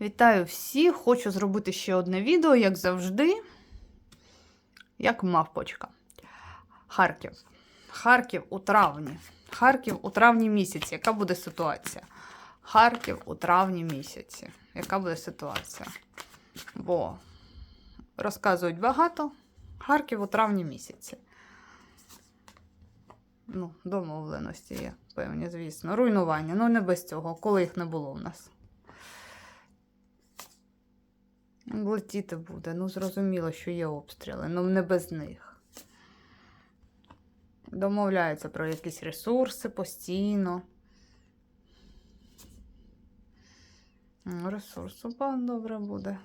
Вітаю всіх! Хочу зробити ще одне відео, як завжди, як мавпочка. Харків. Харків у травні. Харків у травні місяці. Яка буде ситуація? Харків у травні місяці. Яка буде ситуація? Бо розказують багато. Харків у травні місяці. Ну, домовленості є, певні, звісно. Руйнування. Ну, не без цього, коли їх не було в нас. Летіти буде. Ну, зрозуміло, що є обстріли, але не без них. Домовляються про якісь ресурси постійно. М, Ресурсу, добре буде.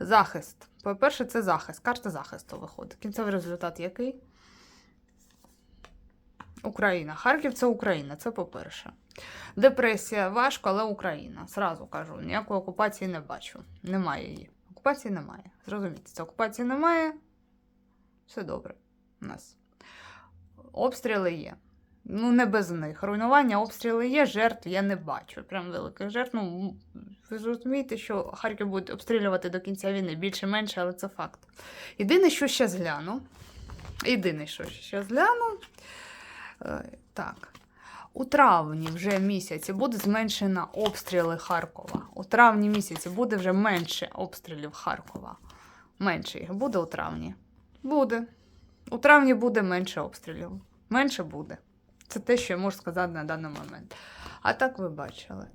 Захист. По-перше, це захист. Карта захисту виходить. Кінцевий результат який? Україна. Харків це Україна, це по-перше. Депресія важко, але Україна. Зразу кажу, ніякої окупації не бачу. Немає її. Окупації немає. Зрозумійте, це окупації немає. Все добре у нас. Обстріли є. Ну, не без них. Руйнування, обстріли є, жертв я не бачу. Прям великих жертв. Ну, ви ж розумієте, що Харків будуть обстрілювати до кінця війни більше-менше, але це факт. Єдине, що ще згляну. Єдине, що ще згляну. Е, Так. У травні вже місяці буде зменшено обстріли Харкова. У травні місяці буде вже менше обстрілів Харкова. Менше їх буде у травні? Буде. У травні буде менше обстрілів. Менше буде. Це те, що я можу сказати на даний момент. А так ви бачили.